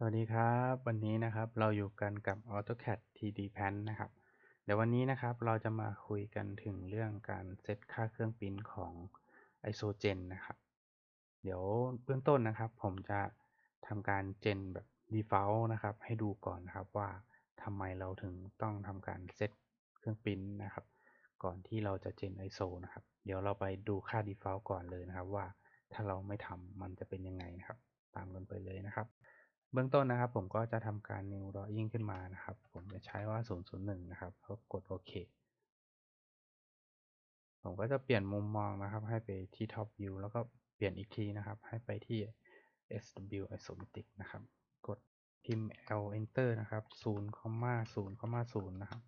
สวัสดีครับ วันนี้นะครับเราอยู่กันกับ AutoCAD 3D Pan นะครับ เดี๋ยววันนี้นะครับเราจะมาคุยกันถึงเรื่องการเซตค่าเครื่องปริ้นของ Isogen นะครับ เดี๋ยวเบื้องต้นนะครับ ผมจะทำการเจนแบบ default นะครับ ให้ดูก่อนนะครับว่าทำไมเราถึงต้องทำการเซตเครื่องปริ้นนะครับ ก่อนที่เราจะเจน ISO นะครับ เดี๋ยวเราไปดูค่า default ก่อนเลยนะครับว่าถ้าเราไม่ทำมันจะเป็นยังไงนะครับ ตามกันไปเลยนะครับ เบื้องต้นนะครับผมก็จะทำการ new drawing ขึ้นมานะครับ ผมจะใช้ว่า 001 นะครับแล้วกดโอเค ผมก็จะเปลี่ยนมุมมองนะครับ ให้ไปที่ top view แล้วก็เปลี่ยนอีกทีนะครับ ให้ไปที่ SW isometric นะครับ กดพิมพ์ L enter นะครับ 0, 0, 0นะครับ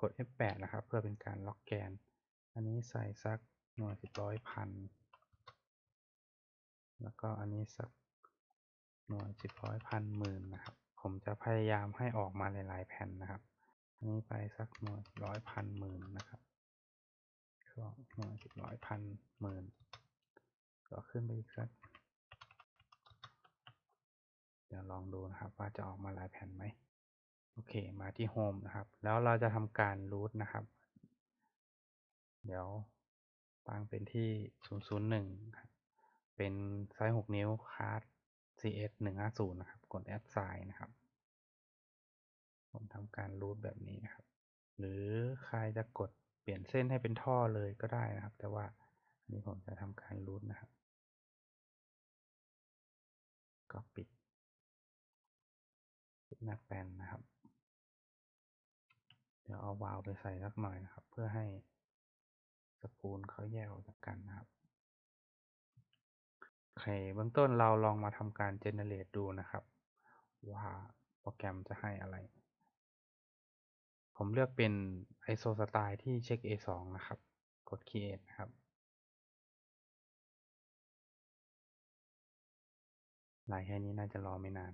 กด F8 นะครับ เพื่อเป็นการล็อกแกน อันนี้ใส่สักหน่วยสิบร้อยพัน แล้วก็อันนี้สัก หน่วยสิบร้อยพันหมื่นนะครับ ผมจะพยายามให้ออกมาหลายๆแผ่นนะครับ อันนี้ไปสักหน่วยร้อยพันหมื่นนะครับก็หน่วยสิบร้อยพันหมื่นก็ขึ้นไปอีกสักเดี๋ยวลองดูนะครับว่าจะออกมาหลายแผ่นไหมโอเคมาที่โฮมนะครับ แล้วเราจะทำการรูทนะครับ เดี๋ยวตั้งเป็นที่ 001 เป็นไซส์ 6 นิ้วคาร์ด CS 150นะครับ กด add sign นะครับ ผมทำการรูทแบบนี้นะครับ หรือใครจะกดเปลี่ยนเส้นให้เป็นท่อเลยก็ได้นะครับ แต่ว่าอันนี้ผมจะทำการรูทนะครับ ก็ปิดปิดหน้าแปลนนะครับ เดี๋ยวเอาวาล์วไปใส่สักหน่อยนะครับ เพื่อให้สปูลเขาแยกออกจากกันนะครับ อเคเบื้องต้นเราลองมาทำการ generate ดูนะครับ ว่าโปรแกรมจะให้อะไร ผมเลือกเป็น ISO style ที่เช็ค A2 นะครับ กด create นะครับลายแค่นี้น่าจะรอไม่นาน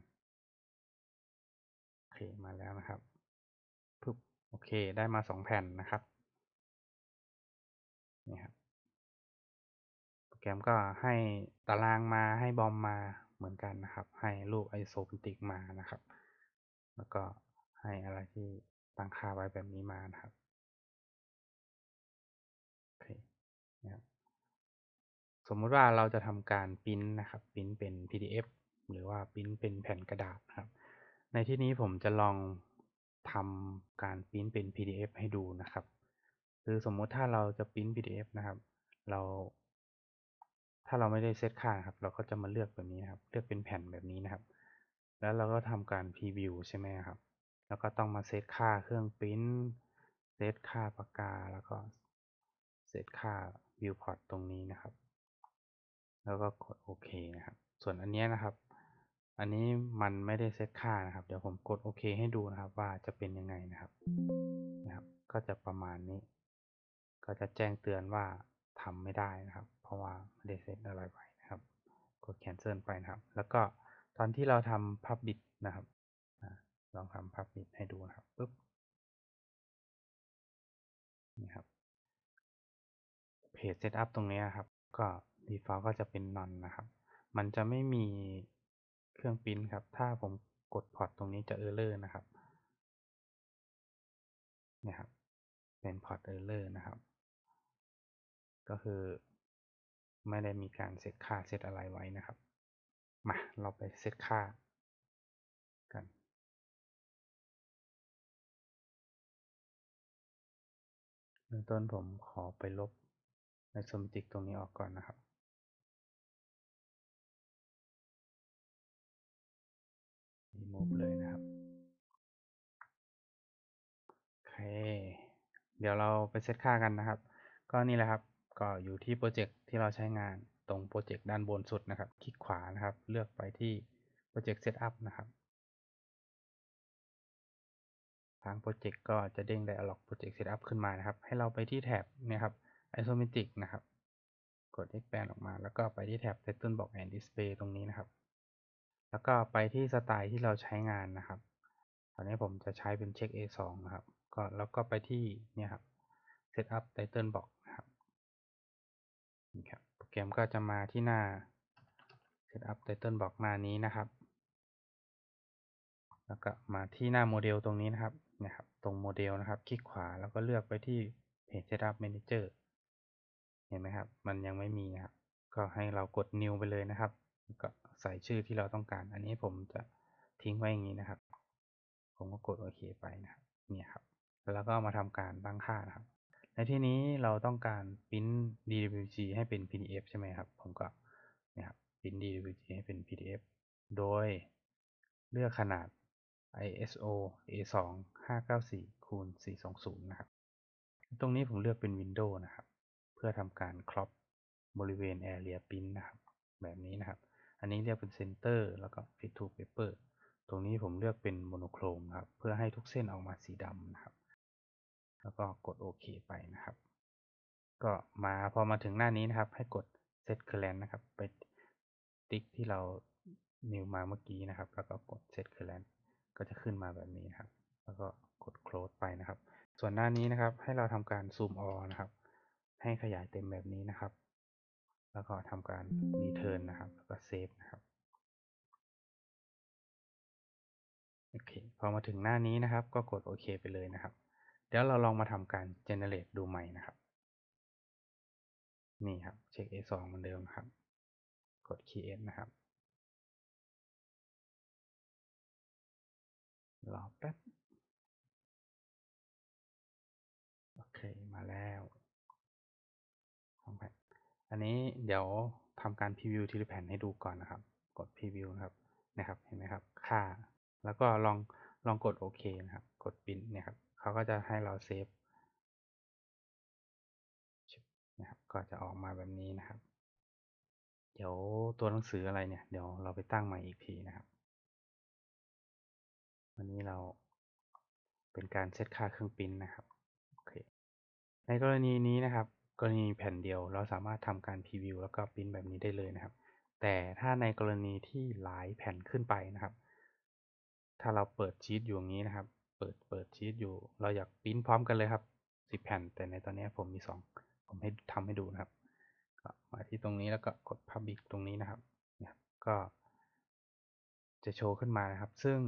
โอเค มาแล้วนะครับปึ๊บโอเค ได้มาสองแผ่นนะครับ นี่ครับ แกรมก็ให้ตารางมาให้บอมมาเหมือนกันนะครับ ให้รูปไอโซพนติกมานะครับ แล้วก็ให้อะไรที่ตั้งค่าไว้แบบนี้มานะครับโอเคนะครับสมมุติว่าเราจะทำการปริ้นนะครับปริ้นเป็น PDF หรือว่าปริ้นเป็นแผ่นกระดาษนะครับ ในที่นี้ผมจะลองทำการปริ้นเป็น PDF ให้ดูนะครับ คือสมมุติถ้าเราจะปริ้น PDF นะครับ เรา ถ้าเราไม่ได้เซตค่าครับ เราก็จะมาเลือกแบบนี้นะครับ เลือกเป็นแผ่นแบบนี้นะครับ แล้วเราก็ทำการพรีวิวใช่ไหมครับ แล้วก็ต้องมาเซตค่าเครื่องปริ้นเซตค่าปากกา แล้วก็เซตค่า viewport ตรงนี้นะครับ แล้วก็กดโอเคนะครับ ส่วนอันนี้นะครับ อันนี้มันไม่ได้เซตค่านะครับ เดี๋ยวผมกดโอเคให้ดูนะครับว่าจะเป็นยังไงนะครับนะครับ ก็จะประมาณนี้ ก็จะแจ้งเตือนว่าทำไม่ได้นะครับ ราะว่าไม่ได้เซตอะไรไว้นะครับ กด cancel ไปนะครับ แล้วก็ตอนที่เราทำ public นะครับลองทำ public ให้ดูนะครับปุ๊บนี่ครับเพจ setup ตรงนี้ครับ ก็ default ก็จะเป็น none นะครับ มันจะไม่มีเครื่องปริ้นครับ ถ้าผมกดพอร์ตตรงนี้จะ error นะครับนี่ครับ เป็นพอร์ต error นะครับ ก็คือ ไม่ได้มีการเซตค่าเซตอะไรไว้นะครับ มา เราไปเซตค่ากันเบื้องต้นผมขอไปลบในสมติกตรงนี้ออกก่อนนะครับ remove เลยนะครับ โอเค เดี๋ยวเราไปเซตค่ากันนะครับ ก็นี่แหละครับ ก็อยู่ที่โปรเจกต์ที่เราใช้งานตรงโปรเจกต์ด้านบนสุดนะครับ คลิกขวานะครับ เลือกไปที่โปรเจกต์ Setup นะครับ ทางโปรเจกต์ก็จะเด้ง Dialog Project Setup ขึ้นมานะครับ ให้เราไปที่แท็บเนี่ยครับ Isometric นะครับ กด Expand ออกมา แล้วก็ไปที่แท็บ Title Box and Display ตรงนี้นะครับ แล้วก็ไปที่สไตล์ที่เราใช้งานนะครับ ตอนนี้ผมจะใช้เป็นเช็ค A2 นะครับ ก็แล้วก็ไปที่เนี่ยครับ Setup Title Box ครับโปรแกรมก็จะมาที่หน้า Setup Title Box หน้านี้นะครับ แล้วก็มาที่หน้าโมเดลตรงนี้นะครับนะครับ ตรงโมเดลนะครับ คลิกขวาแล้วก็เลือกไปที่ Page Setup Manager เห็นไหมครับ มันยังไม่มีนะครับ ก็ให้เรากด New ไปเลยนะครับ ก็ใส่ชื่อที่เราต้องการ อันนี้ผมจะทิ้งไว้อย่างนี้นะครับ ผมก็กดโอเคไปนะครับ เนี่ยครับ แล้วก็มาทำการตั้งค่านะครับ ในที่นี้เราต้องการพิมพ์ DWG ให้เป็น PDF ใช่ไหมครับ ผมก็นี่ยครับพิมพ์ DWG ให้เป็น PDF โดยเลือกขนาด ISO A2 594คูณ420 นะครับ ตรงนี้ผมเลือกเป็น Windows นะครับ เพื่อทำการครอปบริเวณ Area Print นะครับ แบบนี้นะครับ อันนี้เรียกเป็น Center แล้วก็ Fit to Paper ตรงนี้ผมเลือกเป็น Monochrome ครับ เพื่อให้ทุกเส้นออกมาสีดำนะครับ แล้วก็กดโอเคไปนะครับ ก็มาพอมาถึงหน้านี้นะครับ ให้กด Set Current นะครับ ไปติ๊กที่เรานิวมาเมื่อกี้นะครับ แล้วก็กด Set Current ก็จะขึ้นมาแบบนี้ครับ แล้วก็กด close ไปนะครับ ส่วนหน้านี้นะครับ ให้เราทำการซูมออนะครับ ให้ขยายเต็มแบบนี้นะครับ แล้วก็ทำการ return นะครับ แล้วก็ save นะครับโอเค พอมาถึงหน้านี้นะครับ ก็กดโอเคไปเลยนะครับ เดี๋ยวเราลองมาทำการ generate ดูใหม่นะครับ นี่ครับ เช็ค A2 เหมือนเดิมครับ กด create นะครับ รอแป๊บ โอเค มาแล้วสองแผ่นอันนี้เดี๋ยวทำการพรีวิวทีละแผ่นให้ดูก่อนนะครับ กดพรีวิวนะครับ นะครับ เห็นไหมครับ ค่า แล้วก็ลอง ลองกดโอเคนะครับ กดปินเนี่ยครับ เขาก็จะให้เราเซฟนะครับก็จะออกมาแบบนี้นะครับ เดี๋ยวตัวหนังสืออะไรเนี่ย เดี๋ยวเราไปตั้งใหม่อีกทีนะครับ วันนี้เราเป็นการเซตค่าเครื่องปริ้นนะครับโอเคในกรณีนี้นะครับ กรณีแผ่นเดียวเราสามารถทำการพรีวิวแล้วก็ปริ้นแบบนี้ได้เลยนะครับ แต่ถ้าในกรณีที่หลายแผ่นขึ้นไปนะครับ ถ้าเราเปิดชีตอยู่อย่างนี้นะครับ เปิดเปิดชีตอยู่ เราอยากปริ้นพร้อมกันเลยครับสิบแผ่น แต่ในตอนนี้ผมมีสองผมให้ทำให้ดูนะครับก็มาที่ตรงนี้แล้วก็กด Public ตรงนี้นะครับเนี่ยก็จะโชว์ขึ้นมานะครับ ซึ่ง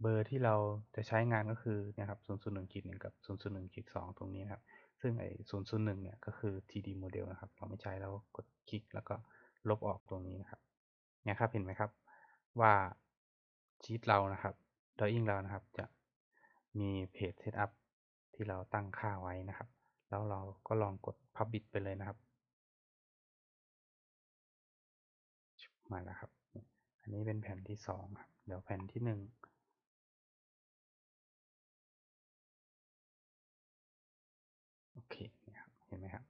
เบอร์ที่เราจะใช้งานก็คือนะครับ001ขีด1กับ001ขีด2ตรงนี้นะครับ ซึ่งไอ้001เนี่ยก็คือ TD model นะครับ เราไม่ใช้แล้วกดคลิกแล้วก็ลบออกตรงนี้นะครับ เนี่ยครับเห็นไหมครับว่าชีตเรานะครับ drawing เรานะครับจะ มีเพจ setup ที่เราตั้งค่าไว้นะครับ แล้วเราก็ลองกด publish ไปเลยนะครับ มาแล้วครับ อันนี้เป็นแผ่นที่สองครับ เดี๋ยวแผ่นที่หนึ่งโอเคนี่ครับเห็นไหมครับ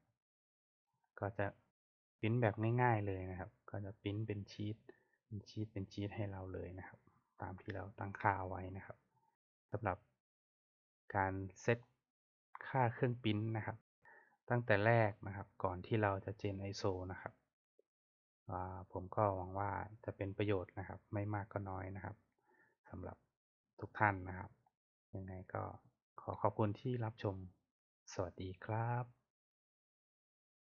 ก็จะปริ้นแบบง่าย ๆเลยนะครับ ก็จะปริ้นเป็นชีตเป็นชีตเป็นชีตให้เราเลยนะครับ ตามที่เราตั้งค่าไว้นะครับสำหรับ การเซตค่าเครื่องปริ้นนะครับ ตั้งแต่แรกนะครับก่อนที่เราจะเจน ISO นะครับผมก็หวังว่าจะเป็นประโยชน์นะครับ ไม่มากก็น้อยนะครับสำหรับทุกท่านนะครับ ยังไงก็ขอขอบคุณที่รับชม สวัสดีครับ